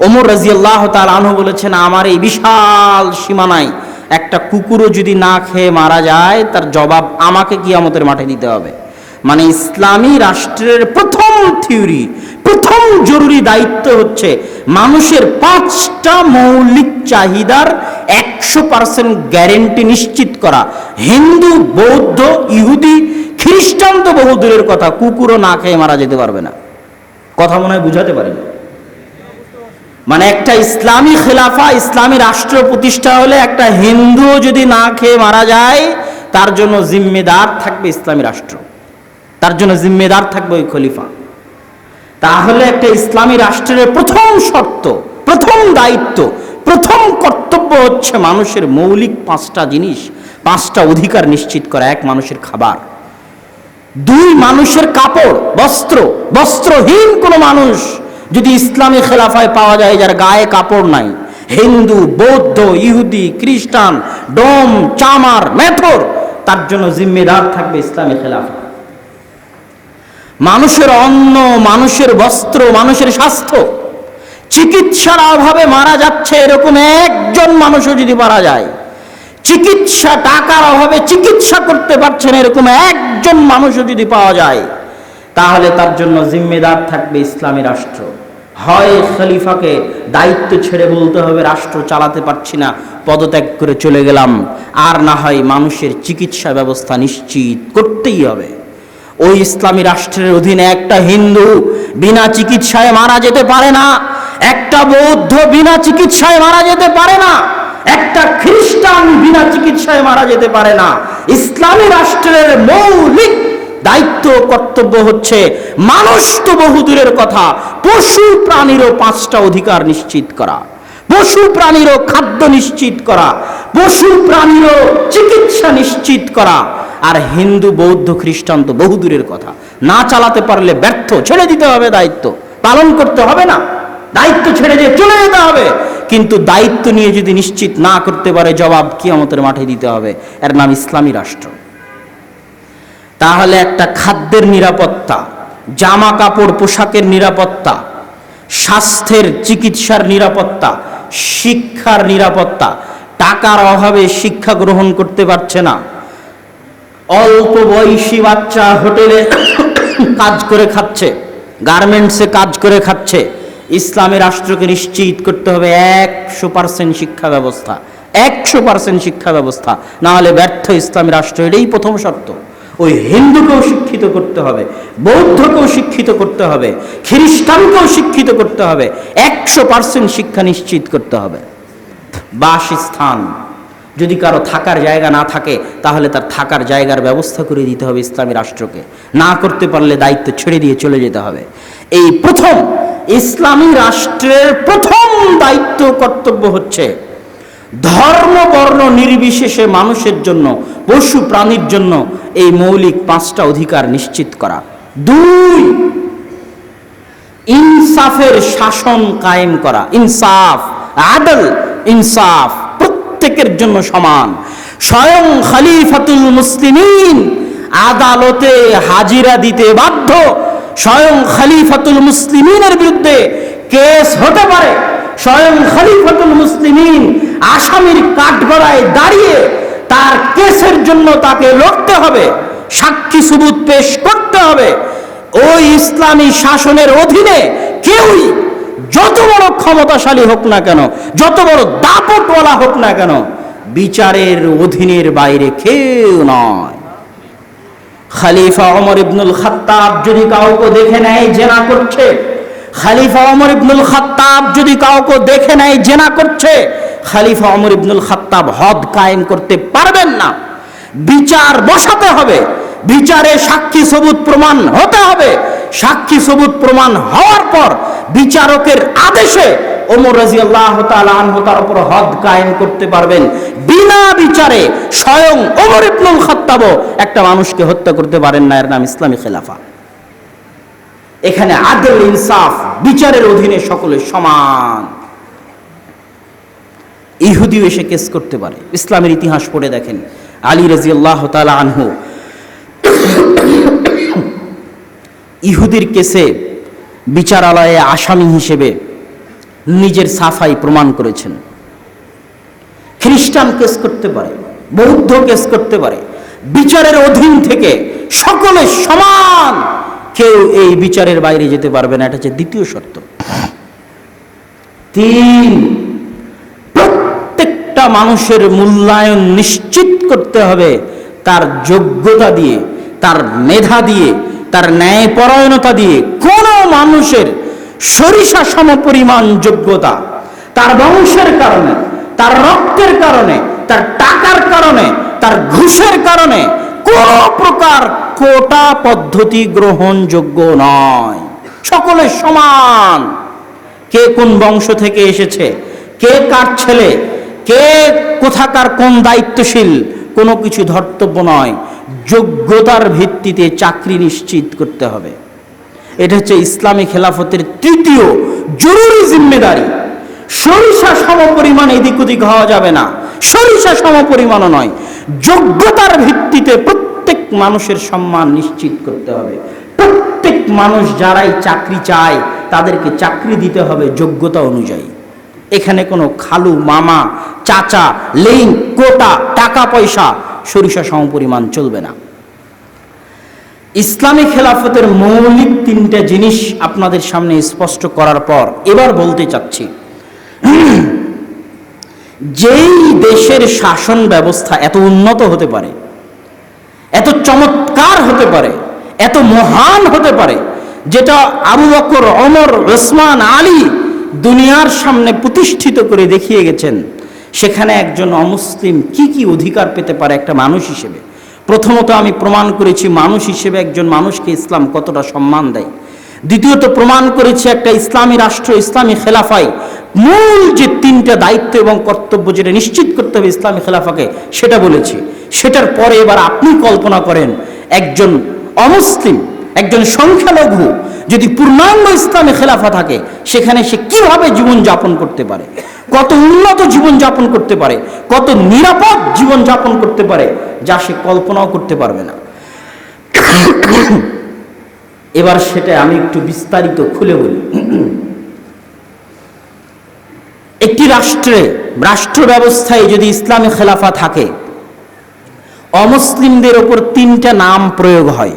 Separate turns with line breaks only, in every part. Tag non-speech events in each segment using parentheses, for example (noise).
ওমর রাজিয়াল্লাহ তাল আনহু বলেছেন, আমার এই বিশাল সীমানায় একটা কুকুরও যদি না খেয়ে মারা যায়, তার জবাব আমাকে কিয়ামতের মাঠে দিতে হবে। মানে ইসলামী রাষ্ট্রের প্রথম থিওরি, প্রথম জরুরি দায়িত্ব হচ্ছে মানুষের পাঁচটা মৌলিক চাহিদার একশো পার্সেন্ট গ্যারেন্টি নিশ্চিত করা। হিন্দু, বৌদ্ধ, ইহুদি, খ্রিস্টান তো বহু দূরের কথা, কুকুরও না খেয়ে মারা যেতে পারবে না। কথা মনে হয় বুঝাতে পারি না মানে একটা ইসলামী খেলাফা, ইসলামী রাষ্ট্র প্রতিষ্ঠা হলে একটা হিন্দু যদি না খেয়ে মারা যায়, তার জন্য জিম্মেদার থাকবে ইসলামী রাষ্ট্র। তার জন্য জিম্মেদার থাকবে ওই খলিফা। তাহলে একটা ইসলামী রাষ্ট্রের প্রথম শর্ত, প্রথম দায়িত্ব, প্রথম কর্তব্য হচ্ছে মানুষের মৌলিক পাঁচটা জিনিস, পাঁচটা অধিকার নিশ্চিত করা, এক মানুষের খাবার। দুই মানুষের কাপড়, বস্ত্র, বস্ত্রহীন কোনো মানুষ যদি ইসলামী খেলাফায় পাওয়া যায় যার গায়ে কাপড় নাই, হিন্দু, বৌদ্ধ, ইহুদি, খ্রিস্টান, ডোম, চামার, মেথর, তার জন্য জিম্মেদার থাকবে ইসলামী খেলাফা। মানুষের অন্ন, মানুষের বস্ত্র, মানুষের স্বাস্থ্য, চিকিৎসার অভাবে মারা যাচ্ছে এরকম একজন মানুষও যদি মারা যায়, চিকিৎসা টাকার অভাবে চিকিৎসা করতে পারছেন এরকম একজন মানুষও যদি পাওয়া যায় তাহলে তার জন্য জিম্মেদার থাকবে ইসলামী রাষ্ট্র। হয় খলিফাকে দায়িত্ব ছেড়ে বলতে হবে, রাষ্ট্র চালাতে পারছি না, পদত্যাগ করে চলে গেলাম। আর না হয় মানুষের চিকিৎসা ব্যবস্থা নিশ্চিত করতেই হবে। ওই ইসলামী রাষ্ট্রের অধীনে একটা হিন্দু বিনা চিকিৎসায় মারা যেতে পারে না, একটা বৌদ্ধ বিনা চিকিৎসায় মারা যেতে পারে না, একটা খ্রিস্টান বিনা চিকিৎসায় মারা যেতে পারে না। ইসলামী রাষ্ট্রের মৌলিক দায়িত্ব কর্তব্য হচ্ছে মানুষ তো বহুদূরের কথা। পশু প্রাণীরও পাঁচটা অধিকার নিশ্চিত করা। পশু প্রাণীরও খাদ্য নিশ্চিত করা। পশু প্রাণীরও চিকিৎসা নিশ্চিত করা। আর হিন্দু, বৌদ্ধ, খ্রিস্টান তো বহুদূরের কথা। না চালাতে পারলে ব্যর্থ, ছেড়ে দিতে হবে দায়িত্ব। পালন করতে হবে না। দায়িত্ব ছেড়ে দিয়ে চলে যেতে হবে। কিন্তু দায়িত্ব নিয়ে যদি নিশ্চিত না করতে পারে, জবাব কিয়ামতের মাঠে দিতে হবে। এর নাম ইসলামী রাষ্ট্র। তাহলে একটা খাদ্যের নিরাপত্তা জামা কাপড় পোশাকের নিরাপত্তা, স্বাস্থ্যের চিকিৎসার নিরাপত্তা, শিক্ষার নিরাপত্তা, টাকার অভাবে শিক্ষা গ্রহণ করতে পারছে না। অল্প বয়সী বাচ্চা হোটেলে কাজ করে খাচ্ছে, গার্মেন্টসে কাজ করে খাচ্ছে, ইসলামী রাষ্ট্রকে নিশ্চিত করতে হবে একশো পার্সেন্ট শিক্ষা ব্যবস্থা, একশো পার্সেন্ট শিক্ষা ব্যবস্থা, না হলে ব্যর্থ ইসলামী রাষ্ট্র, এটাই প্রথম শর্ত। ওই হিন্দুকেও শিক্ষিত করতে হবে, বৌদ্ধকেও শিক্ষিত করতে হবে, খ্রিস্টানকেও শিক্ষিত করতে হবে, একশো পার্সেন্ট শিক্ষা নিশ্চিত করতে হবে। বাসস্থান, যদি কারও থাকার জায়গা না থাকে, তাহলে তার থাকার জায়গার ব্যবস্থা করে দিতে হবে ইসলামী রাষ্ট্রকে। না করতে পারলে দায়িত্ব ছেড়ে দিয়ে চলে যেতে হবে। এই প্রথম ইসলামী রাষ্ট্রের প্রথম দায়িত্ব কর্তব্য হচ্ছে ধর্ম, বর্ণ নির্বিশেষে মানুষের জন্য, পশু প্রাণীর জন্য এই মৌলিক পাঁচটা অধিকার নিশ্চিত করা। দুই, ইনসাফের শাসন কায়েম করা। ইনসাফ, আদল, ইনসাফ প্রত্যেকের জন্য সমান। স্বয়ং খলিফাতুল মুসলিমিন আদালতে হাজিরা দিতে বাধ্য। স্বয়ং খলিফাতুল মুসলিমিনের বিরুদ্ধে কেস হতে পারে। স্বয়ং খলিফাতুল মুসলিমিন আসামির কাঠগড়ায় দাঁড়িয়ে তার কেসের জন্য তাকে লড়তে হবে, সাক্ষী সুবুত পেশ করতে হবে। ওই ইসলামী শাসনের অধীনে কেউই যত বড় ক্ষমতাশালী হোক না কেন, যত বড় দাপটওয়ালা হোক না কেন, বিচারের অধীনের বাইরে কেউ নয়। খালিফা অমর ইবনুল খাত্তাব যদি কাউকে দেখে নেয়, জেনা করছে। খালিফা অমর ইবনুল খাত্তাব যদি কাউকে দেখে নেয়, জেনা করছে। খালিফা ওমর ইবনুল খাত্তাব হদ কায়েম করতে পারবেন না। বিচার বসাতে হবে। বিচারে সাক্ষী সবুত প্রমাণ হতে হবে। সাক্ষী সবুত প্রমাণ হওয়ার পর বিচারকের আদেশে ওমর রাজি আল্লাহ তার উপর হদ কায়েম করতে পারবেন। বিনা বিচারে স্বয়ং ওমর ইবনুল খাত্তাব একটা মানুষকে হত্যা করতে পারেন না। এর নাম ইসলামী খেলাফা। এখানে আদল ইনসাফ বিচারের অধীনে সকলে সমান। ইহুদিও এসে কেস করতে পারে। ইসলামের ইতিহাস পড়ে দেখেন। আলী রাজি আল্লাহ আনহু ইহুদির কেসে বিচারালয়ে আসামি হিসেবে নিজের সাফাই প্রমাণ করেছেন। খ্রিস্টান কেস করতে পারে, বৌদ্ধ কেস করতে পারে। বিচারের অধীন থেকে সকলে সমান। কেউ এই বিচারের বাইরে যেতে পারবে না, এটা হচ্ছে দ্বিতীয় শর্ত। তিন মানুষের মূল্যায়ন নিশ্চিত করতে হবে তার যোগ্যতা দিয়ে, তার মেধা দিয়ে, তার ন্যায়পরায়ণতা দিয়ে কোনো মানুষের সরিষা সমপরিমাণ যোগ্যতা, তার বংশের কারণে, তার রক্তের কারণে, তার টাকার কারণে, তার ঘুষের কারণে কোন প্রকার কোটা পদ্ধতি গ্রহণযোগ্য নয়। সকলে সমান। কে কোন বংশ থেকে এসেছে? কে কার ছেলে? কে কোথাকার, কোন দায়িত্বশীল, কোনো কিছু ধর্তব্য নয়। যোগ্যতার ভিত্তিতে চাকরি নিশ্চিত করতে হবে। এটা হচ্ছে ইসলামী খেলাফতের তৃতীয় জরুরি জিম্মেদারি। সরিষা সম পরিমাণ এদিক ওদিক হওয়া যাবে না। সরিষা সম পরিমাণও নয়। যোগ্যতার ভিত্তিতে প্রত্যেক মানুষের সম্মান নিশ্চিত করতে হবে। প্রত্যেক মানুষ যারাই চাকরি চায়, তাদেরকে চাকরি দিতে হবে যোগ্যতা অনুযায়ী। এখানে কোনো খালু, মামা, চাচা লিঙ্ক কোটা, টাকা পয়সা, সরিষা সমপরিমাণ চলবে না। ইসলামী খেলাফতের মৌলিক তিনটা জিনিস আপনাদের সামনে স্পষ্ট করার পর এবার বলতে চাচ্ছি। যেই দেশের শাসন ব্যবস্থা এত উন্নত হতে পারে, এত চমৎকার হতে পারে, এত মহান হতে পারে, যেটা আবু বকর অমর ওসমান, আলী দুনিয়ার সামনে প্রতিষ্ঠিত করে দেখিয়ে গেছেন, সেখানে একজন অমুসলিম কি কি অধিকার পেতে পারে একটা মানুষ হিসেবে? প্রথমত আমি প্রমাণ করেছি মানুষ হিসেবে একজন মানুষকে ইসলাম কতটা সম্মান দেয়। দ্বিতীয়ত প্রমাণ করেছি একটা ইসলামী রাষ্ট্র, ইসলামী খেলাফাই মূল যে তিনটা দায়িত্ব এবং কর্তব্য যেটা নিশ্চিত করতে হবে ইসলামী খেলাফাকে, সেটা বলেছি। সেটার পরে এবার আপনি কল্পনা করেন, একজন অমুসলিম, একজন সংখ্যালঘু যদি পূর্ণাঙ্গ ইসলামী খেলাফা থাকে, সেখানে সে কীভাবে জীবন যাপন করতে পারে? কত উন্নত জীবন যাপন করতে পারে? কত নিরাপদ জীবন যাপন করতে পারে? যা সে কল্পনাও করতে পারবে না। এবার সেটা আমি একটু বিস্তারিত খুলে বলি। একটি রাষ্ট্রে, রাষ্ট্র ব্যবস্থায় যদি ইসলামী খেলাফা থাকে, অমুসলিমদের ওপর তিনটা নাম প্রয়োগ হয়।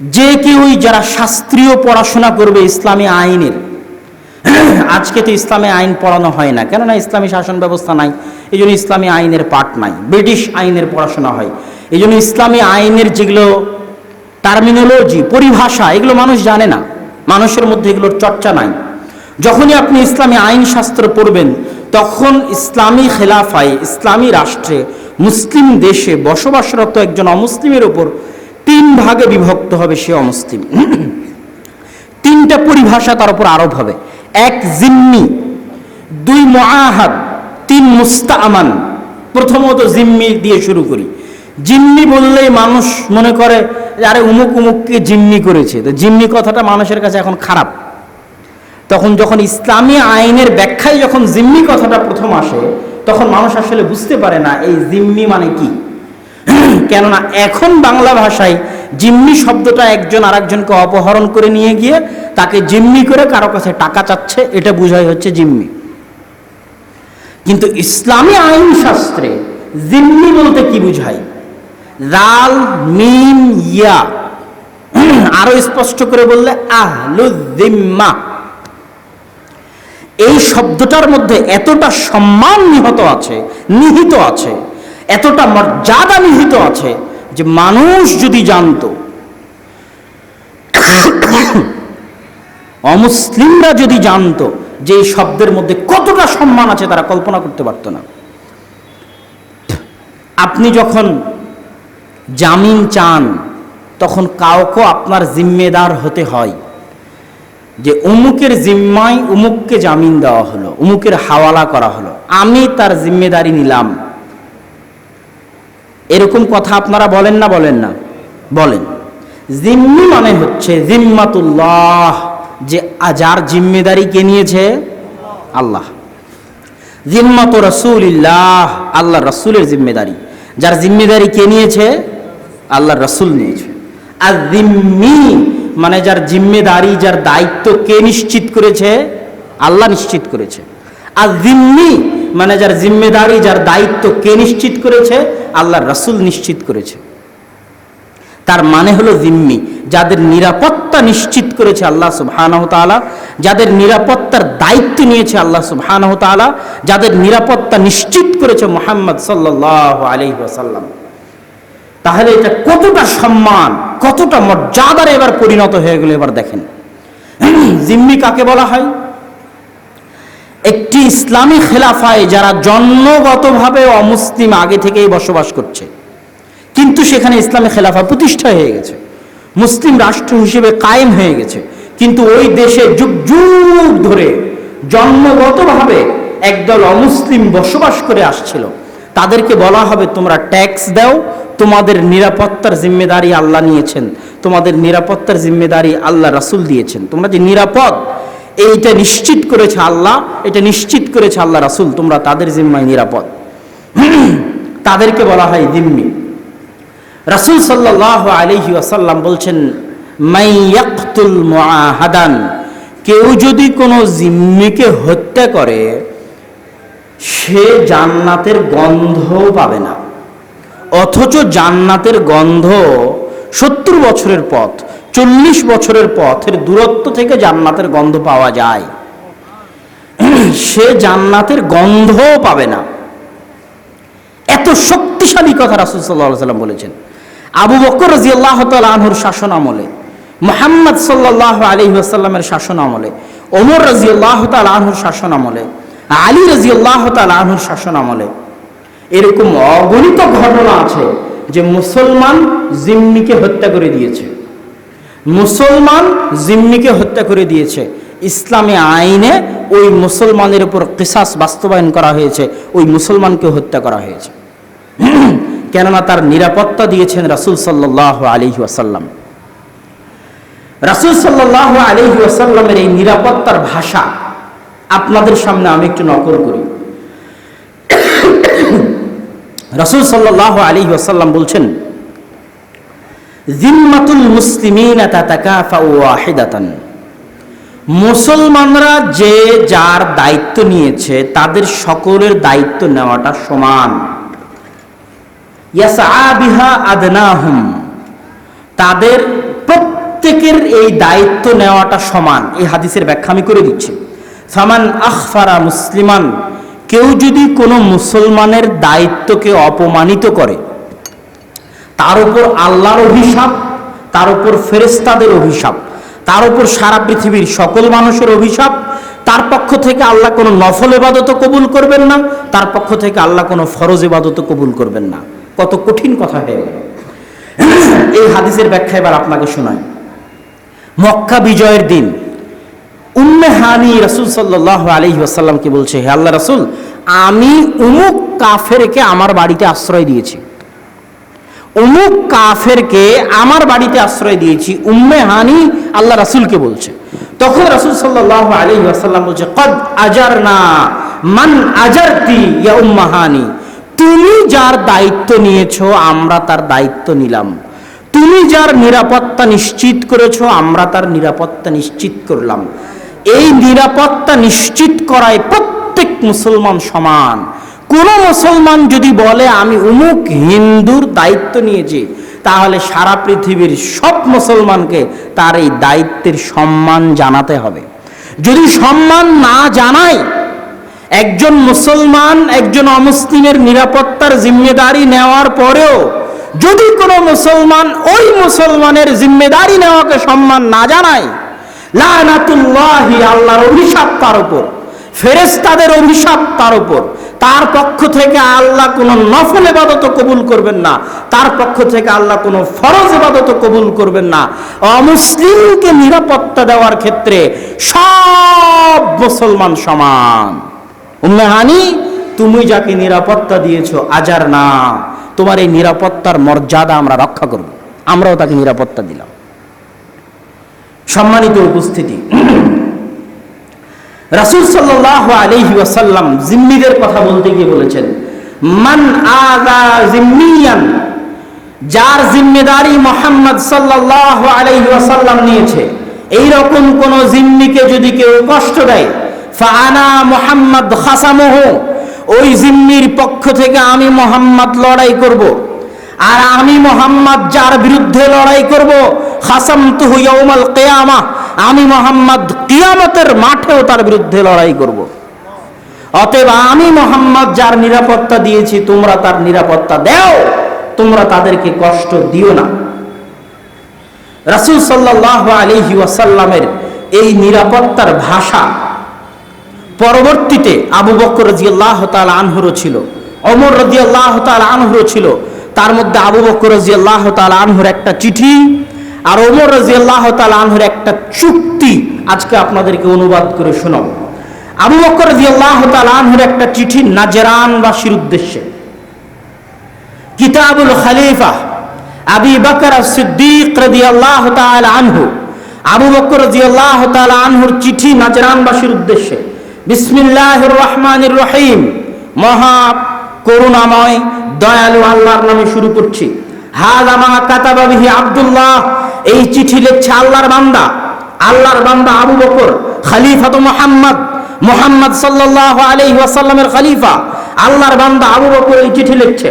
যে কেউই যারা শাস্ত্রীয় পড়াশোনা করবে ইসলামী আইনের, আজকে তো ইসলামী আইন পড়ানো হয় না। কেননা ইসলামী শাসন ব্যবস্থা নাই এই জন্য ইসলামী আইনের পাঠ নাই, ব্রিটিশ আইনের পড়াশোনা হয়। এই জন্য ইসলামী আইনের যেগুলো টার্মিনোলজি পরিভাষা, এগুলো মানুষ জানে না। মানুষের মধ্যে এগুলোর চর্চা নাই। যখনই আপনি ইসলামী আইন শাস্ত্র পড়বেন, তখন ইসলামী খেলাফায়, ইসলামী রাষ্ট্রে মুসলিম দেশে বসবাসরত একজন অমুসলিমের ওপর তিন ভাগে বিভক্ত হবে সে অমুসলিম। তিনটা পরিভাষা তার উপর আরোপ হবে। এক জিম্মি, দুই মহাহাদ তিন মুস্তামান প্রথমত জিম্মি দিয়ে শুরু করি। জিম্মি বললেই মানুষ মনে করে আরে, উমুক উমুককে জিম্মি করেছে। তো জিম্মি কথাটা মানুষের কাছে এখন খারাপ। তখন যখন ইসলামী আইনের ব্যাখ্যায় যখন জিম্মি কথাটা প্রথম আসে, তখন মানুষ আসলে বুঝতে পারে না, এই জিম্মি মানে কি। কেননা এখন বাংলা ভাষায় জিম্মি শব্দটা একজন আরেকজনকে অপহরণ করে নিয়ে গিয়ে তাকে জিম্মি করে কারও কাছে টাকা চাচ্ছে, এটা বোঝাই হচ্ছে জিম্মি। কিন্তু ইসলামী আইন শাস্ত্রে জিম্মি বলতে কি বুঝায়? রাল মিম, ইয়া। আরও স্পষ্ট করে বললে আহলুদ্দিম্মা এই শব্দটার মধ্যে এতটা সম্মান নিহত আছে, নিহিত আছে, এতটা মর্যাদা নিহিত আছে যে মানুষ যদি জানত (coughs) অমুসলিমরা যদি জানতো যে এই শব্দের মধ্যে কতটা সম্মান আছে, তারা কল্পনা করতে পারত না। আপনি যখন জামিন চান, তখন কাউকে আপনার জিম্মেদার হতে হয় যে উমুকের জিম্মায় উমুককে জামিন দেওয়া হলো, উমুকের হাওয়ালা করা হলো। আমি তার জিম্মেদারি নিলাম। এরকম কথা আপনারা বলেন না বলেন না। বলেন। জিম্মি মানে হচ্ছে জিম্মাতুল্লাহ, যে যার জিম্মেদারি কে নিয়েছে? আল্লাহ। জিম্মাত রসুলিল্লাহ আল্লাহ রসুলের জিম্মেদারি। যার জিম্মেদারি কে নিয়েছে? আল্লাহ রসুল নিয়েছে। আর জিম্মি মানে যার জিম্মেদারি, যার দায়িত্ব কে নিশ্চিত করেছে? আল্লাহ নিশ্চিত করেছে। আর জিম্মি মানে যার জিম্মেদারি, যার দায়িত্ব কে নিশ্চিত করেছে? আল্লাহ রাসূল নিশ্চিত করেছে। তার মানে হলো জিম্মি। যাদের নিরাপত্তা নিশ্চিত করেছে আল্লাহ সুবহানাহু তাআলা, যাদের নিরাপত্তার দায়িত্ব নিয়েছে আল্লাহ সুবহানাহু তাআলা, যাদের নিরাপত্তা নিশ্চিত করেছে মোহাম্মদ সাল্লাল্লাহু আলাইহি ওয়াসাল্লাম। তাহলে এটা কতটা সম্মান, কতটা মর্যাদার এবার পরিণত হয়ে গেল এবার দেখেন। (clears throat) জিম্মি কাকে বলা হয়? একটি ইসলামী খেলাফায় যারা জন্মগতভাবে অমুসলিম আগে থেকেই বসবাস করছে, কিন্তু সেখানে ইসলামী খেলাফা প্রতিষ্ঠা হয়ে গেছে। মুসলিম রাষ্ট্র হিসেবে কায়েম হয়ে গেছে। কিন্তু ওই দেশে যুগ যুগ ধরে জন্মগতভাবে একদল অমুসলিম বসবাস করে আসছিল। তাদেরকে বলা হবে, তোমরা ট্যাক্স দাও, তোমাদের নিরাপত্তার জিম্মেদারি আল্লাহ নিয়েছেন, তোমাদের নিরাপত্তার জিম্মেদারি আল্লাহ রাসূল দিয়েছেন। তোমরা যে নিরাপদ এইটা নিশ্চিত করেছে আল্লাহ, এটা নিশ্চিত করেছে আল্লাহ রাসূল, তোমরা তাদের জিম্মায় নিরাপদ। (clears throat) তাদেরকে বলা হয় জিম্মি। রাসূল সাল্লাল্লাহু আলাইহি ওয়াসাল্লাম বলছেন, মাই ইয়াকতুল মুআহাদান কেউ যদি কোনো জিম্মিকে হত্যা করে, সে জান্নাতের গন্ধ পাবে না। অথচ জান্নাতের গন্ধ সত্তর বছরের পথ। চল্লিশ বছরের পথের দূরত্ব থেকে জান্নাতের গন্ধ পাওয়া যায়। সে জান্নাতের গন্ধও পাবে না। এত শক্তিশালী কথা রাসুল সাল্লাম বলেছেন। আবু বকর রাজিয়াল্লাহ আনহুর শাসন আমলে, মোহাম্মদ সাল্লাহ আলী আসাল্লামের শাসন আমলে, ওমর রাজিয়াল্লাহ তাল আনহুর শাসন আমলে, আলী রাজিয়াল্লাহ তাল আনহুর শাসন আমলে এরকম অগণিত ঘটনা আছে যে মুসলমান জিম্মিকে হত্যা করে দিয়েছে। মুসলমান জিম্মিকে হত্যা করে দিয়েছে। ইসলামী আইনে ওই মুসলমানের উপর কিসাস বাস্তবায়ন করা হয়েছে, ওই মুসলমানকে হত্যা করা হয়েছে। (clears throat) কেননা তার নিরাপত্তা দিয়েছেন রাসুল সাল্লাহ আলী ওয়াসাল্লাম। রাসুল সাল্লাহ আলী ওয়াসাল্লামের এই নিরাপত্তার ভাষা আপনাদের সামনে আমি একটু নকল করি। রাসুল সাল্লাহ আলী ওয়াসাল্লাম বলছেন জিম্মাতুল মুসলিমিন মুসলমানরা যে যার দায়িত্ব নিয়েছে, তাদের সকলের দায়িত্ব নেওয়াটা সমান। আদনাহুম। তাদের প্রত্যেকের এই দায়িত্ব নেওয়াটা সমান। এই হাদিসের ব্যাখ্যা আমি করে দিচ্ছি। সামান আখফারা মুসলিমান, কেউ যদি কোনো মুসলমানের দায়িত্বকে অপমানিত করে তার উপর আল্লাহর অভিশাপ, তার উপর ফেরেস্তাদের অভিশাপ, তার উপর সারা পৃথিবীর সকল মানুষের অভিশাপ, তার পক্ষ থেকে আল্লাহ কোনো নফল এবাদত কবুল করবেন না, তার পক্ষ থেকে আল্লাহ কোনো ফরজ এবাদত কবুল করবেন না। কত কঠিন কথা হয়ে গেল। এই হাদিসের ব্যাখ্যা এবার আপনাকে শোনাই। মক্কা বিজয়ের দিন, উম্মে হানি রাসুল সাল্লাহ আলী আসাল্লামকে বলছে, হে আল্লাহ রাসুল, আমি উমুক কাফেরকে আমার বাড়িতে আশ্রয় দিয়েছি। অমুক কাফেরকে আমার বাড়িতে আশ্রয় দিয়েছি, উম্মে হানি আল্লাহ রাসুলকে বলছে। তখন রাসুল সাল্লাহ আলী আসাল্লাম বলছে, কদ আজার না মান আজারতি ইয়া উম্মা হানি। তুমি যার দায়িত্ব নিয়েছো, আমরা তার দায়িত্ব নিলাম। তুমি যার নিরাপত্তা নিশ্চিত করেছ, আমরা তার নিরাপত্তা নিশ্চিত করলাম। এই নিরাপত্তা নিশ্চিত করায় প্রত্যেক মুসলমান সমান। কোন মুসলমান যদি বলে, আমি উমুক হিন্দুর দায়িত্ব নিয়েছি, তাহলে সারা পৃথিবীর সব মুসলমানকে তার এই দায়িত্বের সম্মান জানাতে হবে। যদি সম্মান না জানায়, একজন মুসলমান, একজন অমুসলিমের নিরাপত্তার জিম্মেদারি নেওয়ার পরেও যদি কোনো মুসলমান ওই মুসলমানের জিম্মেদারি নেওয়াকে সম্মান না জানায়, লানাতুল্লাহি আল্লাহর অভিশাপ তার উপর ফেরেস্তাদের অভিশাপ তার উপর তার পক্ষ থেকে আল্লাহ কোনো নফল এবাদত কবুল করবেন না। তার পক্ষ থেকে আল্লাহ কোনো ফরজ এবাদত কবুল করবেন না। অমুসলিমকে নিরাপত্তা দেওয়ার ক্ষেত্রে সব মুসলমান সমান। উম্মে হানি, তুমি যাকে নিরাপত্তা দিয়েছ, আজার না। তোমার এই নিরাপত্তার মর্যাদা আমরা রক্ষা করব। আমরাও তাকে নিরাপত্তা দিলাম। সম্মানিত উপস্থিতি। রাসুল সাল্লাহ আলহি জিম্মিদের কথা বলতে গিয়ে বলেছেন, মান আগা জিম্মিয়ান যার জিম্মেদারি মোহাম্মদ সাল্লাহ আলহি ওয়াসাল্লাম নিয়েছে, এইরকম কোন জিম্মিকে যদি কেউ কষ্ট দেয় ফানা মোহাম্মদ খাসামহ, ওই জিম্মির পক্ষ থেকে আমি মোহাম্মদ লড়াই করব। আর আমি মোহাম্মদ যার বিরুদ্ধে লড়াই করব খাসাম তুহু ইয়ৌমাল কেয়ামা আমি মোহাম্মদ কিয়ামতের মাঠেও তার বিরুদ্ধে লড়াই করব। অতএব আমি মোহাম্মদ যার নিরাপত্তা দিয়েছি, তোমরা তার নিরাপত্তা দাও। তোমরা তাদেরকে কষ্ট দিও না। রাসূল সাল্লাহ আলহি ওয়াসাল্লামের এই নিরাপত্তার ভাষা পরবর্তীতে আবু বকর রাজিয়াল্লাহ তাল আনহুরও ছিল অমর রাজিয়াল্লাহ তাল আনহুরও ছিল। তার মধ্যে আবু বকর রাজিয়াল্লাহ তাল আনহুর একটা চিঠি আর ওমর রাজিয়াল্লাহ তাল আনহুর একটা চুক্তি আজকে আপনাদেরকে অনুবাদ করে শোনাবো। আবু বকর রাদিয়াল্লাহু তাআলা আনহুর একটা চিঠি নাজরানবাসীর উদ্দেশ্যে। কিতাবুল খলিফা আবি বকর সিদ্দিক রাদিয়াল্লাহু তাআলা আনহু। আবু বকর রাদিয়াল্লাহু তাআলা আনহুর চিঠি নাজরানবাসীর উদ্দেশ্যে। বিসমিল্লাহ রহমানির রহিম। মহা করুণাময়, দয়ালু আল্লাহর নামে শুরু করছি। আব্দুল্লাহ। এই চিঠি লিখছে আল্লাহর বান্দা। আল্লাহর বান্দা আবু বকর, খলিফাত মুহাম্মদ, মোহাম্মদ সাল্লাহ আলহি ওয়াসাল্লামের খলিফা। আল্লাহর বান্দা আবু বকর এই চিঠি লিখছে।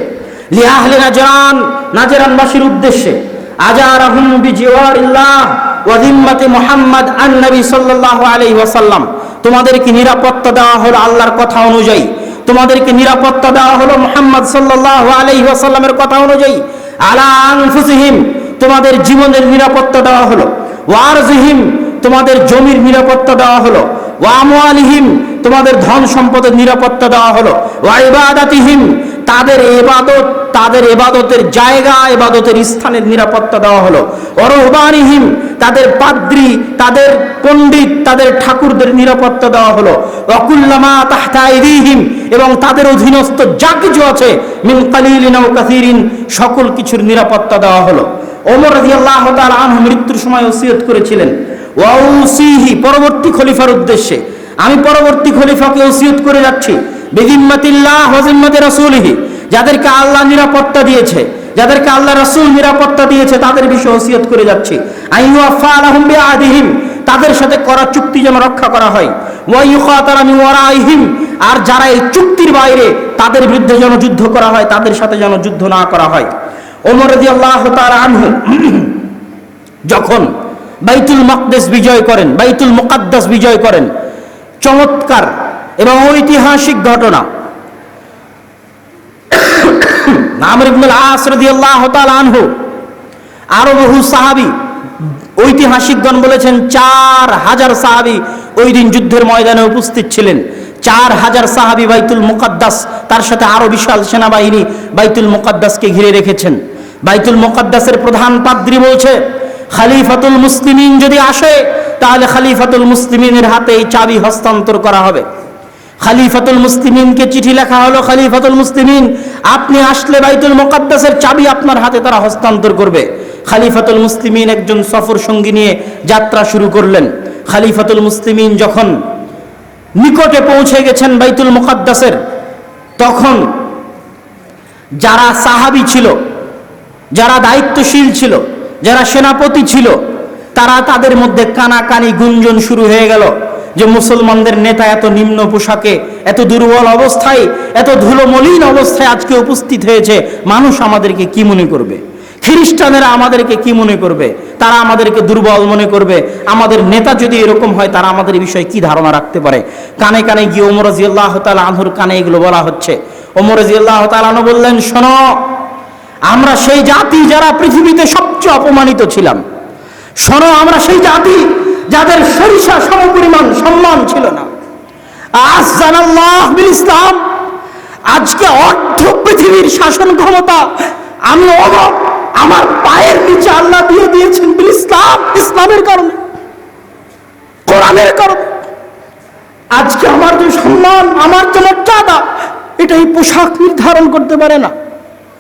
লিয়াহলে নাজরান, নাজরানবাসীর উদ্দেশ্যে। আজারাহুম বিজিওয়ারিল্লাহ ওয়া যিম্মাতি মুহাম্মদ আন নবী সাল্লাল্লাহু আলাইহি ওয়াসাল্লাম। তোমাদেরকে নিরাপত্তা দেওয়া হলো আল্লাহর কথা অনুযায়ী। তোমাদেরকে নিরাপত্তা দেওয়া হলো মোহাম্মদ সাল্লাল্লাহু আলাইহি ওয়াসাল্লামের কথা অনুযায়ী। আলা আনফুসিহিম, তোমাদের জীবনের নিরাপত্তা দেওয়া হলো। ওয়ারজিহিম, তোমাদের জমির নিরাপত্তা দেওয়া হলো। ওয়ামওয়ালিহিম, তোমাদের ধন সম্পদের নিরাপত্তা দেওয়া হলো। ওয়াইবাদাতিহিম, তাদের এবাদত, তাদের এবাদতের জায়গা, এবাদতের স্থানের নিরাপত্তা দেওয়া হলো। অরহবানিহিম তাদের পাদ্রি, তাদের পণ্ডিত, তাদের ঠাকুরদের নিরাপত্তা দেওয়া হলো। অকুল্লামা তাহতাইদিহিম এবং তাদের অধীনস্থ যা কিছু আছে সকল কিছুর নিরাপত্তা দেওয়া হলো। ওমর আনহু মৃত্যুর সময় ওসিয়ত করেছিলেন। ওয়াউসিহি পরবর্তী খলিফার উদ্দেশ্যে। আমি পরবর্তী খলিফাকে ওসিয়ত করে যাচ্ছি। বেদিম্মাতিল্লাহ ওয়াজিম্মাতি রাসূলিহি, যাদেরকে আল্লাহ নিরাপত্তা দিয়েছে। যাদেরকে আল্লাহ রাসূল নিরাপত্তা দিয়েছে, তাদের বিষয়ে ওসিয়ত করে যাচ্ছি। তাদের সাথে করা চুক্তি যেন রক্ষা করা হয়। আর যারা এই চুক্তির বাইরে তাদের বিরুদ্ধে যেন যুদ্ধ করা হয়, তাদের সাথে যেন যুদ্ধ না করা হয়। ওমর আনহু যখন বাইতুল মকদেস বিজয় করেন, বাইতুল মুকাদ্দাস বিজয় করেন, চমৎকার এবং ঐতিহাসিক ঘটনা। আমর ইবনুল আস রাদিয়াল্লাহু তাআলা আনহু, আরও বহু সাহাবী, ঐতিহাসিকগণ বলেছেন চার হাজার সাহাবী ওই দিন যুদ্ধের ময়দানে উপস্থিত ছিলেন। চার হাজার সাহাবী বাইতুল মুকাদ্দাস, তার সাথে আরও বিশাল সেনাবাহিনী বাইতুল মুকাদ্দাসকে ঘিরে রেখেছেন। বাইতুল মুকাদ্দাসের প্রধান পাদ্রী বলছে, খালিফাতুল মুসলিমিন যদি আসে, তাহলে খালিফাতুল মুসলিমিনের হাতে এই চাবি হস্তান্তর করা হবে। খালিফাতুল মুসলিমিনকে চিঠি লেখা হলো, খালিফাতুল মুসলিমিন, আপনি আসলে বাইতুল মুকাদ্দাসের চাবি আপনার হাতে তারা হস্তান্তর করবে। খালিফাতুল মুসলিমিন একজন সফর সঙ্গী নিয়ে যাত্রা শুরু করলেন। খালিফাতুল মুসলিমিন যখন নিকটে পৌঁছে গেছেন বাইতুল মুকাদ্দাসের, তখন যারা সাহাবি ছিল, যারা দায়িত্বশীল ছিল, যারা সেনাপতি ছিল, তারা তাদের মধ্যে কানাকানি গুঞ্জন শুরু হয়ে গেল। যে মুসলমানদের নেতা এত নিম্ন পোশাকে, এত দুর্বল অবস্থায়, এত ধুলোমলিন অবস্থায় আজকে উপস্থিত হয়েছে, মানুষ আমাদেরকে কি মনে করবে? খ্রিস্টানেরা আমাদেরকে কি মনে করবে? তারা আমাদেরকে দুর্বল মনে করবে? আমাদের নেতা যদি এরকম হয়, তারা আমাদের বিষয়ে কি ধারণা রাখতে পারে? কানে কানে গিয়ে ওমর রাজিয়াল্লাহ তাল আনহুর কানে এগুলো বলা হচ্ছে। ওমর রাজিয়াল্লাহ তালানো বললেন, শোনো, আমরা সেই জাতি যারা পৃথিবীতে সবচেয়ে অপমানিত ছিলাম। শোনো, আমরা সেই জাতি যাদের সরিষা সমপরিমাণ সম্মান ছিল না। আজ জানাল্লাহ বিল ইসলাম, আজকে অর্ধ পৃথিবীর শাসন ক্ষমতা আমি অবাক আমার পায়ের নিচে আল্লাহ দিয়ে দিয়েছেন ইসলাম, ইসলামের কারণে, কোরআনের কারণে। আজকে আমার যে সম্মান, আমার যে মর্যাদা, এটা এই পোশাক নির্ধারণ করতে পারে না।